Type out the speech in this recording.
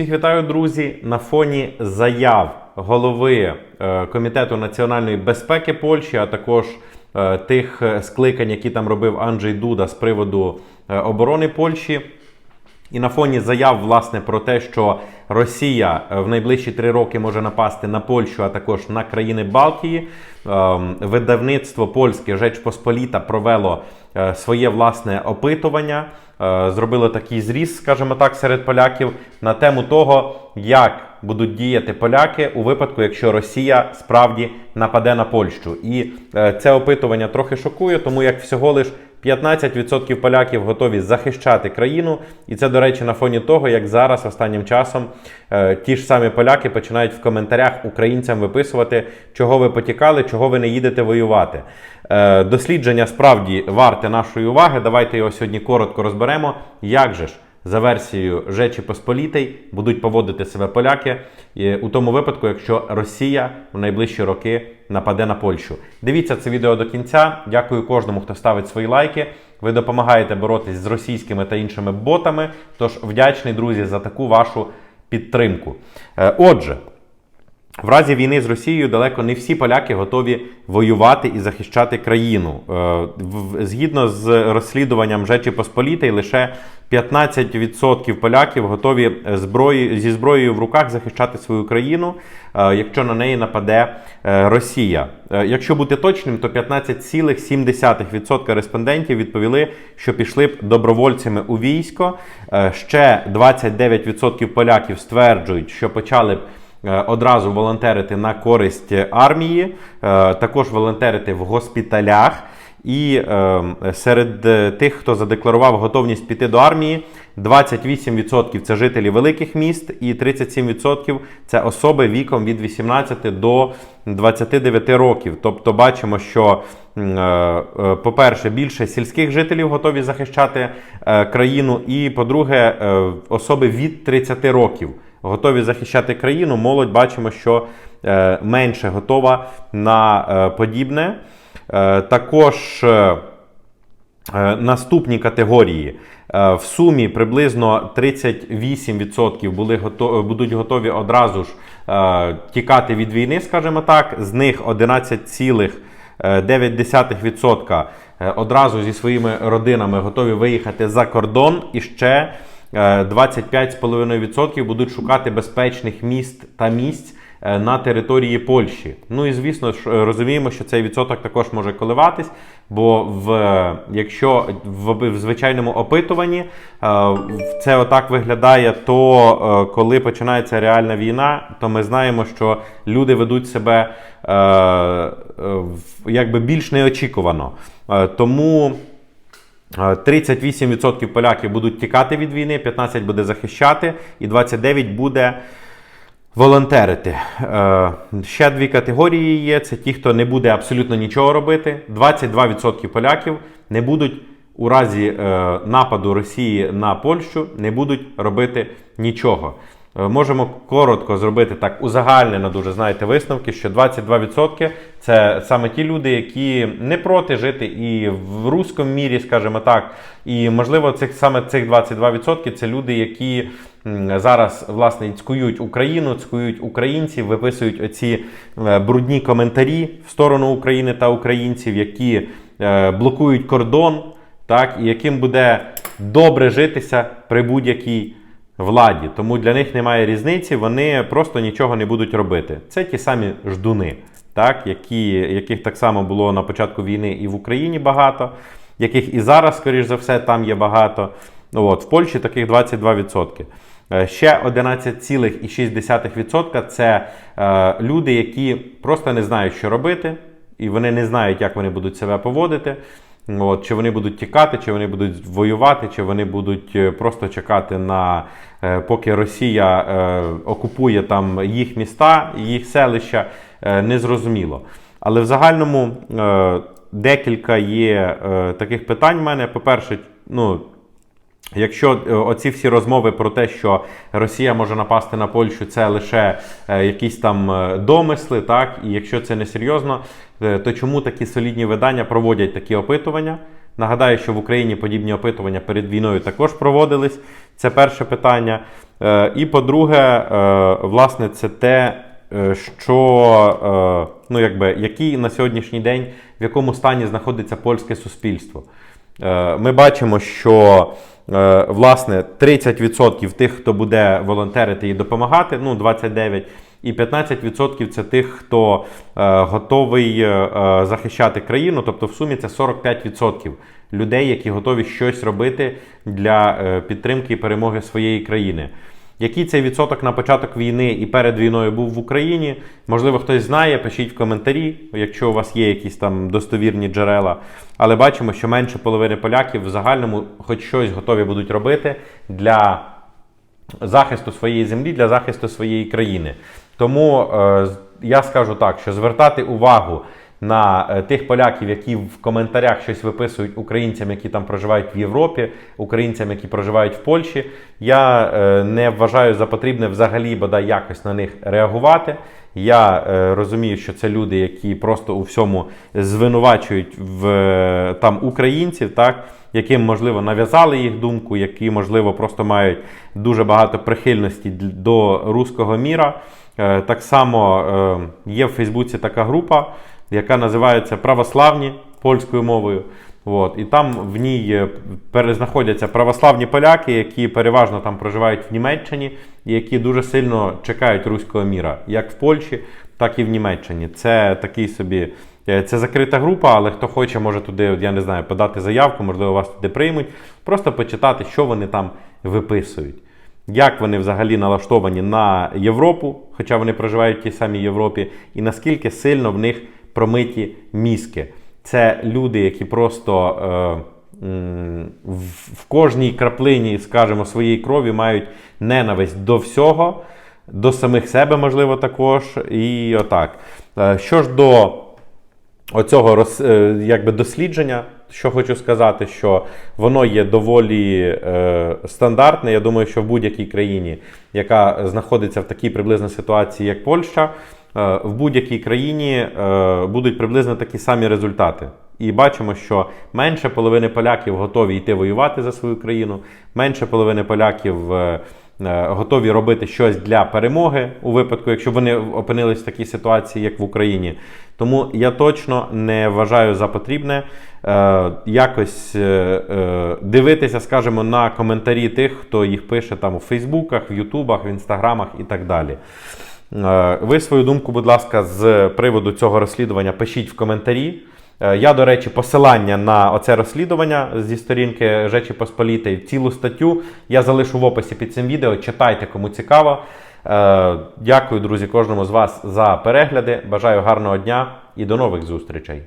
Всіх вітаю, друзі. На фоні заяв голови е, комітету національної безпеки Польщі, а також е, тих е, скликань, які там робив Анджей Дуда з приводу оборони Польщі. І на фоні заяв, власне, про те, що Росія е, в найближчі три роки може напасти на Польщу, а також на країни Балтії. ем, Видавництво польське Жеч Посполіта провело е, своє власне опитування, е, зробило такий зріз, скажімо так, серед поляків на тему того, як будуть діяти поляки у випадку, якщо Росія справді нападе на Польщу. І це опитування трохи шокує, тому як всього лиш 15% поляків готові захищати країну, і це, до речі, на фоні того, як зараз останнім часом е, ті ж самі поляки починають в коментарях українцям виписувати, чого ви потікали, чого ви не їдете воювати. Е, дослідження справді варте нашої уваги. Давайте його сьогодні коротко розберемо. Як же ж? За версією Жечі Посполітей будуть поводити себе поляки у тому випадку, якщо Росія в найближчі роки нападе на Польщу. Дивіться це відео до кінця. Дякую кожному, хто ставить свої лайки. Ви допомагаєте боротись з російськими та іншими ботами. Тож вдячний, друзі, за таку вашу підтримку. Е, Отже. В разі війни з Росією далеко не всі поляки готові воювати і захищати країну. Е, Згідно з розслідуванням Жечі Посполітей, лише 15% поляків готові зброї, зі зброєю в руках захищати свою країну, е, якщо на неї нападе е, Росія. Якщо бути точним, то 15,7% респондентів відповіли, що пішли б добровольцями у військо. Ще 29% поляків стверджують, що почали б одразу волонтерити на користь армії, е, також волонтерити в госпіталях. І е, серед е, тих, хто задекларував готовність піти до армії, 28% це жителі великих міст, і 37% це особи віком від 18 до 29 років. Тобто бачимо, що, е, е, по-перше, більше сільських жителів готові захищати е, країну, і по-друге, е, особи від 30 років готові захищати країну. Молодь бачимо, що е, менше готова на е, подібне. Е, Також наступні категорії. В сумі приблизно 38% були готові, будуть готові одразу ж тікати від війни, скажімо так. З них 11,9% е, одразу зі своїми родинами готові виїхати за кордон і ще 25,5% будуть шукати безпечних міст та місць е, на території Польщі. Ну і звісно ж е, розуміємо, що цей відсоток також може коливатись, бо в, е, якщо в, в звичайному опитуванні е, це отак виглядає, то е, коли починається реальна війна, то ми знаємо, що люди ведуть себе е, е, якби більш неочікувано. Е, Тому. Е, 38% поляків будуть тікати від війни, 15% буде захищати, і 29% буде волонтерити. Е, Ще дві категорії є: це ті, хто не буде абсолютно нічого робити. 22% поляків не будуть у разі е, нападу Росії на Польщу, не будуть робити нічого. Е, Можемо коротко зробити так узагальнено дуже знаєте висновки, що 22% це саме ті люди, які не проти жити і в руському мірі, скажімо так. І можливо, цих саме цих 22% це люди, які зараз власне цькують Україну, цькують українців, виписують оці е, брудні коментарі в сторону України та українців, які е, блокують кордон, так і яким буде добре житися при будь-якій владі. Тому для них немає різниці, вони просто нічого не будуть робити. Це ті самі ждуни, так, які, яких так само було на початку війни і в Україні багато, яких і зараз, скоріш за все, там є багато. Ну, от, в Польщі таких 22%. Е, Ще 11,6% це е, люди, які просто не знають, що робити, і вони не знають, як вони будуть себе поводити. От, чи вони будуть тікати, чи вони будуть воювати, чи вони будуть е, просто чекати на е, поки Росія е, окупує там їх міста, їх селища, незрозуміло. Але в загальному декілька є таких питань в мене. По-перше, ну. Якщо е, оці всі розмови про те, що Росія може напасти на Польщу, це лише е, якісь там е, домисли, так і якщо це не серйозно, то чому такі солідні видання проводять такі опитування? Нагадаю, що в Україні подібні опитування перед війною також проводились. Це перше питання. І по-друге, власне, це те, що ну, якби, який на сьогоднішній день в якому стані знаходиться польське суспільство. Ми бачимо, що власне 30% тих, хто буде волонтерити і допомагати, ну 29%, і 15% це тих, хто е, готовий е, е, захищати країну. Тобто, в сумі це 45% людей, які готові щось робити для е, підтримки і перемоги своєї країни. Який цей відсоток на початок війни і перед війною був в Україні? Можливо, хтось знає, пишіть в коментарі, якщо у вас є якісь там достовірні джерела. Але бачимо, що менше половини поляків в загальному хоч щось готові будуть робити для захисту своєї землі, для захисту своєї країни. Тому е, я скажу так, що звертати увагу на е, тих поляків, які в коментарях щось виписують українцям, які там проживають в Європі, українцям, які проживають в Польщі, я е, не вважаю за потрібне взагалі бодай якось на них реагувати. Я е, розумію, що це люди, які просто у всьому звинувачують в е, там українців, так яким можливо нав'язали їх думку, які можливо просто мають дуже багато прихильності до руського міра. Е, Так само е, є в Фейсбуці така група, яка називається Православні польською мовою. От, і там в ній е, перезнаходяться православні поляки, які переважно там проживають в Німеччині, і які дуже сильно чекають руського міра, як в Польщі, так і в Німеччині. Це такий собі. е, Це закрита група, але хто хоче, може туди, я не знаю, подати заявку, можливо, вас туди приймуть. Просто почитати, що вони там виписують. Як вони взагалі налаштовані на Європу, хоча вони проживають в тій самій Європі, і наскільки сильно в них промиті мізки. Це люди, які просто е, в, кожній краплині, скажімо, своєї крові мають ненависть до всього, до самих себе, можливо, також. І отак. Е, що ж до оцього роз, е, якби дослідження, що хочу сказати, що воно є доволі е, стандартне. Я думаю, що в будь-якій країні, яка знаходиться в такій приблизно ситуації, як Польща, в будь-якій країні е, будуть приблизно такі самі результати. І бачимо, що менше половини поляків готові йти воювати за свою країну, менше половини поляків е, е, готові робити щось для перемоги у випадку, якщо вони опинились в такій ситуації, як в Україні. Тому я точно не вважаю за потрібне е, якось е, е, дивитися, скажімо, на коментарі тих, хто їх пише там у Фейсбуках, в Ютубах, в Інстаграмах і так далі. Е, Ви свою думку, будь ласка, з приводу цього розслідування пишіть в коментарі. Е, Я, до речі, посилання на оце розслідування зі сторінки Жечі Посполітої, цілу статтю я залишу в описі під цим відео. Читайте, кому цікаво. Е, Дякую, друзі, кожному з вас за перегляди. Бажаю гарного дня і до нових зустрічей.